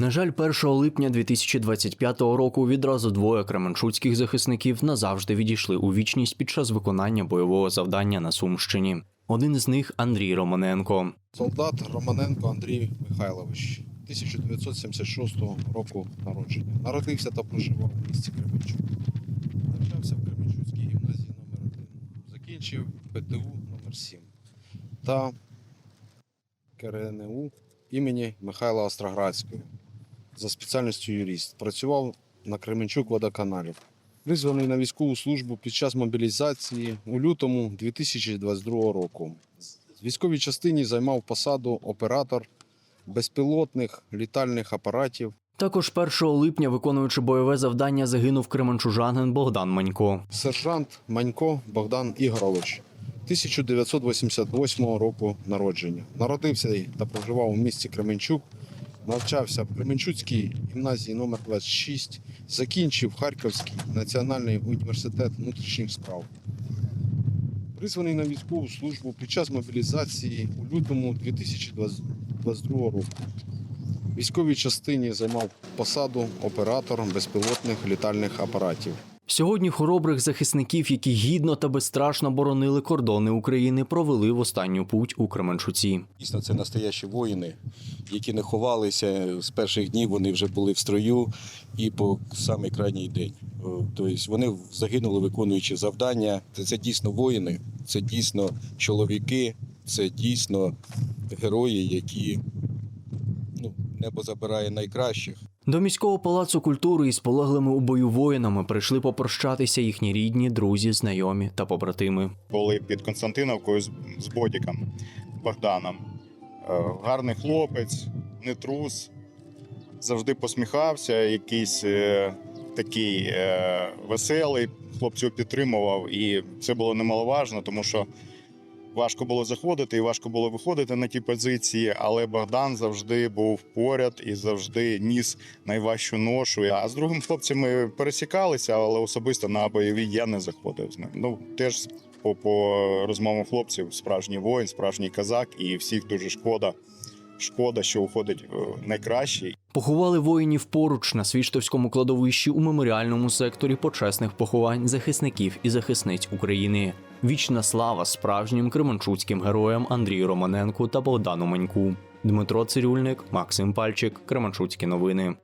На жаль, 1 липня 2025 року відразу двоє кременчуцьких захисників назавжди відійшли у вічність під час виконання бойового завдання на Сумщині. Один з них Андрій Романенко. Солдат Романенко Андрій Михайлович, 1976 року народження. Народився та проживав в місті Кременчук. Навчався в Кременчуцькій гімназії номер 1 Закінчив ПТУ номер 7 та КРНУ імені Михайла Остроградського за спеціальністю юрист. Працював на Кременчук водоканалі. Призваний на військову службу під час мобілізації у лютому 2022 року. В військовій частині займав посаду оператор безпілотних літальних апаратів. Також 1 липня, виконуючи бойове завдання, загинув кременчужанин Богдан Манько. Сержант Манько Богдан Ігорович, 1988 року народження. Народився та проживав у місті Кременчук. Навчався в Кременчуцькій гімназії номер 26 закінчив Харківський національний університет внутрішніх справ. Призваний на військову службу під час мобілізації у лютому 2022 року. Військовій частині займав посаду оператор безпілотних літальних апаратів. Сьогодні хоробрих захисників, які гідно та безстрашно боронили кордони України, провели в останню путь у Кременчуці. Дійсно, це настоящі воїни, які не ховалися з перших днів. Вони вже були в строю і по самий крайній день. Тобто вони загинули, виконуючи завдання. Це, це дійсно воїни, це дійсно чоловіки, це дійсно герої, які ну, небо забирає найкращих. До міського палацу культури із полеглими у бою воїнами прийшли попрощатися їхні рідні, друзі, знайомі та побратими. були під Константиновкою з, Бодіком Богданом. Е, Гарний хлопець, не трус, завжди посміхався, якийсь е, такий е, веселий, хлопців підтримував, і це було немаловажно, тому що важко було заходити і важко було виходити на ті позиції, але Богдан завжди був поряд і завжди ніс найважчу ношу. А з другим хлопцем ми пересікалися, але особисто на бойові я не заходив з ним. Ну теж по, по розмовам хлопців справжній воїн, справжній казак, і всіх дуже шкода. Шкода, що уходить е, найкращий. Поховали воїнів поруч на Свіштовському кладовищі у меморіальному секторі почесних поховань захисників і захисниць України. Вічна слава справжнім кременчуцьким героям Андрію Романенку та Богдану Маньку. Дмитро Цирюльник, Максим Пальчик, Кременчуцькі новини.